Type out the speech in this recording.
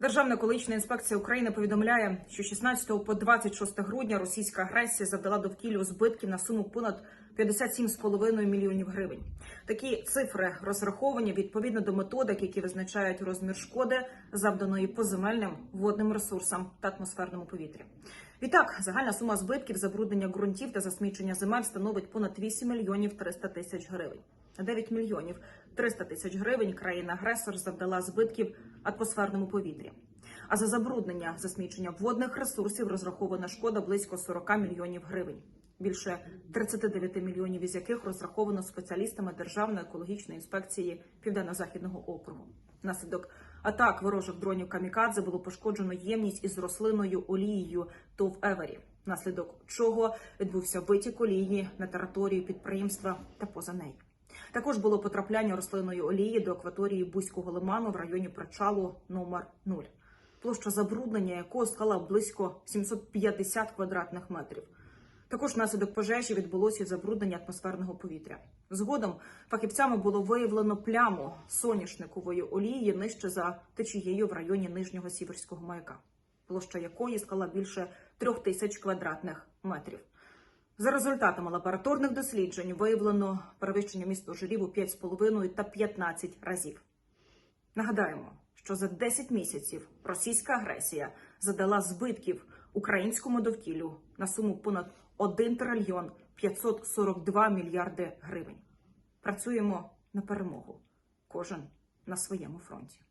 Державна екологічна інспекція України повідомляє, що 16 по 26 грудня російська агресія завдала довкіллю збитків на суму понад 57,5 мільйонів гривень. Такі цифри розраховані відповідно до методик, які визначають розмір шкоди, завданої поземельним водним ресурсам та атмосферному повітрі. Відтак, загальна сума збитків забруднення ґрунтів та засмічення земель становить понад 8 мільйонів 300 тисяч гривень. 9 мільйонів 300 тисяч гривень країна-агресор завдала збитків атмосферному повітрі. А за забруднення засмічення водних ресурсів розрахована шкода близько 40 мільйонів гривень. Більше 39 мільйонів із яких розраховано спеціалістами Державної екологічної інспекції Південно-Західного округу. Внаслідок атак ворожих дронів камікадзе було пошкоджено ємність із рослинною олією ТОВ Евері, внаслідок чого відбувся витік олії на територію підприємства та поза нею. Також було потрапляння рослинної олії до акваторії Бузького лиману в районі причалу номер 0 площа забруднення якого склала близько 750 квадратних метрів. Також внаслідок пожежі відбулося забруднення атмосферного повітря. Згодом фахівцями було виявлено пляму соняшникової олії нижче за течією в районі нижнього сіверського маяка, площа якої склала більше трьох тисяч квадратних метрів. За результатами лабораторних досліджень виявлено перевищення місту жирів у 5,5 та 15 разів. Нагадаємо, що за 10 місяців російська агресія задала збитків українському довкіллю на суму понад 1 трильйон 542 мільярди гривень. Працюємо на перемогу. Кожен на своєму фронті.